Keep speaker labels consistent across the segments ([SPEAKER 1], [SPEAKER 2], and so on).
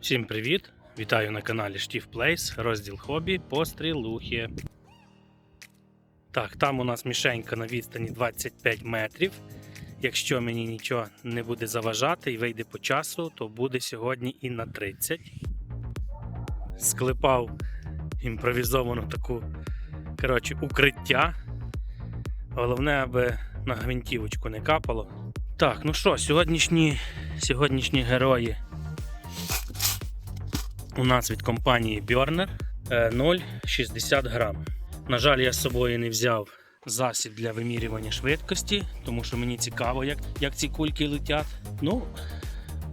[SPEAKER 1] Всім привіт! Вітаю на каналі Штів Плейс, розділ хобі, пострілухи. Так, там у нас мішенька на відстані 25 метрів. Якщо мені нічого не буде заважати і вийде по часу, то буде сьогодні і на 30. Склепав імпровізовану таку коротше, укриття. Головне, аби на гвинтівочку не капало. Так, ну що, сьогоднішні, сьогоднішні герої у нас від компанії Bjorner е, 0,60 грам. На жаль, я з собою не взяв засіб для вимірювання швидкості, тому що мені цікаво, як, як ці кульки летять. Ну,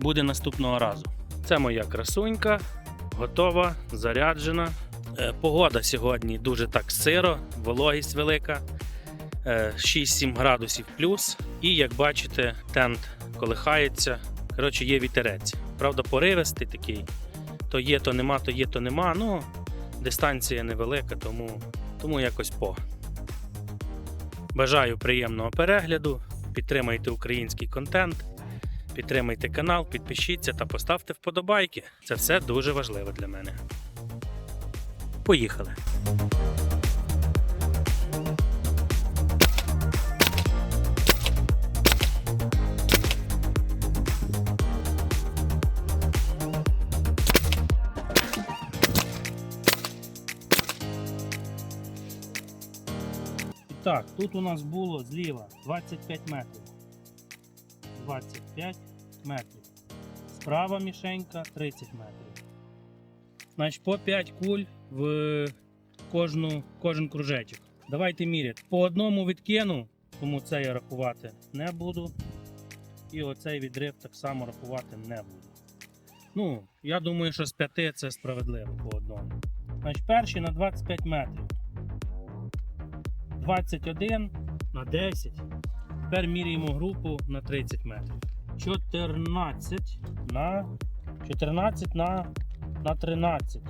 [SPEAKER 1] буде наступного разу. Це моя красунька, готова, заряджена. Е, Погода сьогодні дуже так сиро, вологість велика. Е, 6-7 градусів плюс. І як бачите, тент колихається. Коротше, є вітерець. Правда, поривистий такий. То є, то нема, то є, то нема. Ну, дистанція невелика, тому, тому якось по. Бажаю приємного перегляду. Підтримайте український контент, підтримайте канал, підпишіться та поставте вподобайки. Це все дуже важливо для мене. Поїхали! Так, тут у нас було зліва 25 метрів. 25 метрів. Справа мішенька 30 метрів. Значить, по 5 куль в кожну, кожен кружечок. Давайте міряти. По одному відкину, тому це я рахувати не буду. І оцей відрив так само рахувати не буду. Ну, я думаю, що з 5 це справедливо по одному. Значить, перший на 25 метрів. 21 на 10. Тепер міряємо групу на 30 метрів. 14 на 14 на, на 13.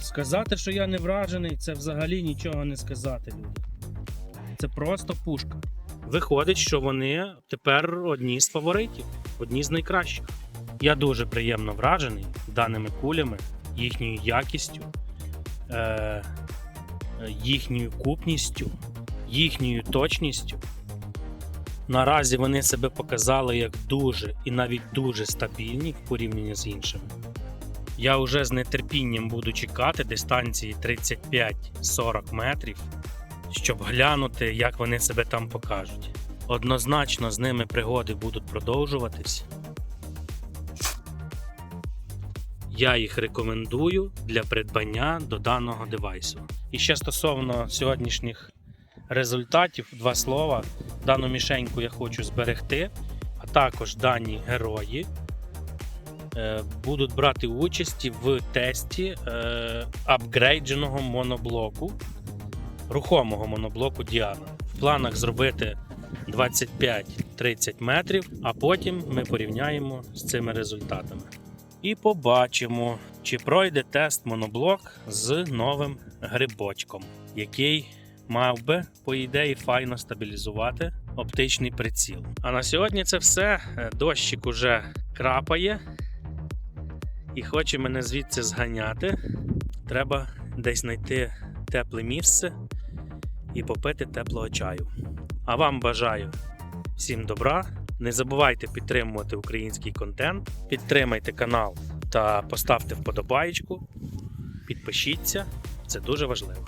[SPEAKER 1] Сказати, що я не вражений, це взагалі нічого не сказати, люди. Це просто пушка. Виходить, що вони тепер одні з фаворитів, одні з найкращих. Я дуже приємно вражений даними кулями, їхньою якістю, е- їхньою купністю, їхньою точністю. Наразі вони себе показали як дуже і навіть дуже стабільні в порівнянні з іншими. Я вже з нетерпінням буду чекати дистанції 35-40 метрів, щоб глянути, як вони себе там покажуть. Однозначно з ними пригоди будуть продовжуватись. Я їх рекомендую для придбання до даного девайсу. І ще стосовно сьогоднішніх результатів, два слова. Дану мішеньку я хочу зберегти, а також дані герої е, будуть брати участь в тесті е, апгрейдженого моноблоку, рухомого моноблоку Діана. В планах зробити 25-30 метрів, а потім ми порівняємо з цими результатами. І побачимо, чи пройде тест моноблок з новим грибочком, який мав би, по ідеї, файно стабілізувати оптичний приціл. А на сьогодні це все. Е, Дощик уже крапає і хоче мене звідси зганяти. Треба десь знайти тепле місце і попити теплого чаю. А вам бажаю всім добра. Не забувайте підтримувати український контент, підтримайте канал та поставте вподобаєчку, підпишіться, це дуже важливо.